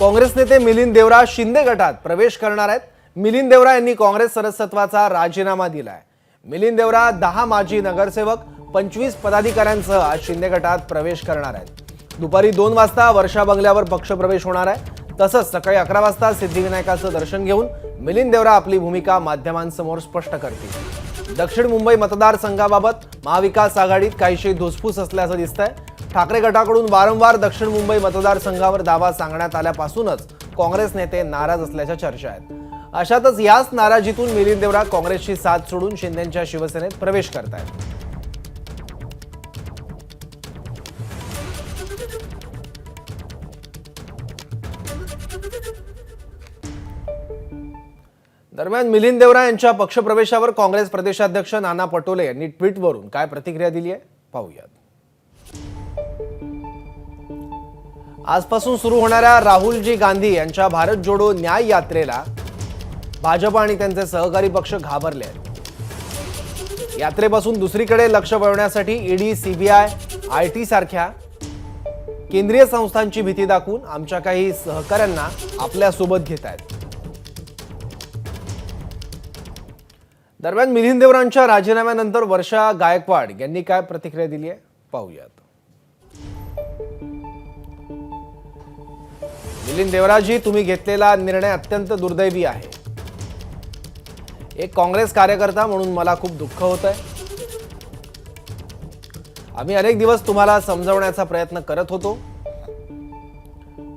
काँग्रेस नेते मिलिंद देवरा शिंदे गटात प्रवेश करणार आहेत. मिलिंद देवरा यांनी काँग्रेस सदस्यत्वाचा राजीनामा दिलाय. मिलिंद देवरा दहा माजी नगरसेवक पंचवीस पदाधिकाऱ्यांसह आज शिंदे गटात प्रवेश करणार आहेत. दुपारी दोन वाजता वर्षा बंगल्यावर पक्षप्रवेश होणार आहे. तसंच सकाळी अकरा वाजता सिद्धिविनायकाचं दर्शन घेऊन मिलिंद देवरा आपली भूमिका माध्यमांसमोर स्पष्ट करतील. दक्षिण मुंबई मतदारसंघाबाबत महाविकास आघाडीत काहीशी धुसफूस असल्याचं दिसतंय. ठाकरे गटाकडून वारंवार दक्षिण मुंबई मतदारसंघावर दावा सांगण्यात आल्यापासूनच काँग्रेस नेते नाराज असल्याच्या चर्चा आहेत. अशातच याच नाराजीतून मिलिंद देवरा काँग्रेसची साथ सोडून शिंदेच्या शिवसेनेत प्रवेश करतायत. दरम्यान मिलिंद देवरा यांच्या पक्षप्रवेशावर काँग्रेस प्रदेशाध्यक्ष नाना पटोले यांनी ट्विटवरून काय प्रतिक्रिया दिली आहे? पाहूयात. आजपासून सुरू होणाऱ्या राहुलजी गांधी यांच्या भारत जोडो न्याय यात्रेला भाजप आणि त्यांचे सहकारी पक्ष घाबरले आहेत. यात्रेपासून दुसरीकडे लक्ष वळवण्यासाठी ईडी सीबीआय आय टी सारख्या केंद्रीय संस्थांची भीती दाखवून आमच्या काही सहकाऱ्यांना आपल्यासोबत घेत आहेत. दरम्यान मिलिंद देवरांच्या राजीनाम्यानंतर वर्षा गायकवाड यांनी काय प्रतिक्रिया दिली आहे? पाहूयात. मिलिंद देवराजी तुम्ही घेतलेला निर्णय अत्यंत दुर्दैवी आहे. एक काँग्रेस कार्यकर्ता म्हणून मला खूप दुःख होत आहे आम्ही अनेक दिवस तुम्हाला समजवण्याचा प्रयत्न करत होतो.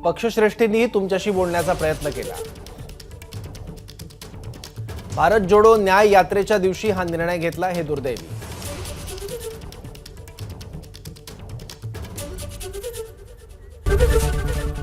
पक्षश्रेष्ठींनीही तुमच्याशी बोलण्याचा प्रयत्न केला. भारत जोडो न्याय यात्रेच्या दिवशी हा निर्णय घेतला हे दुर्दैवी.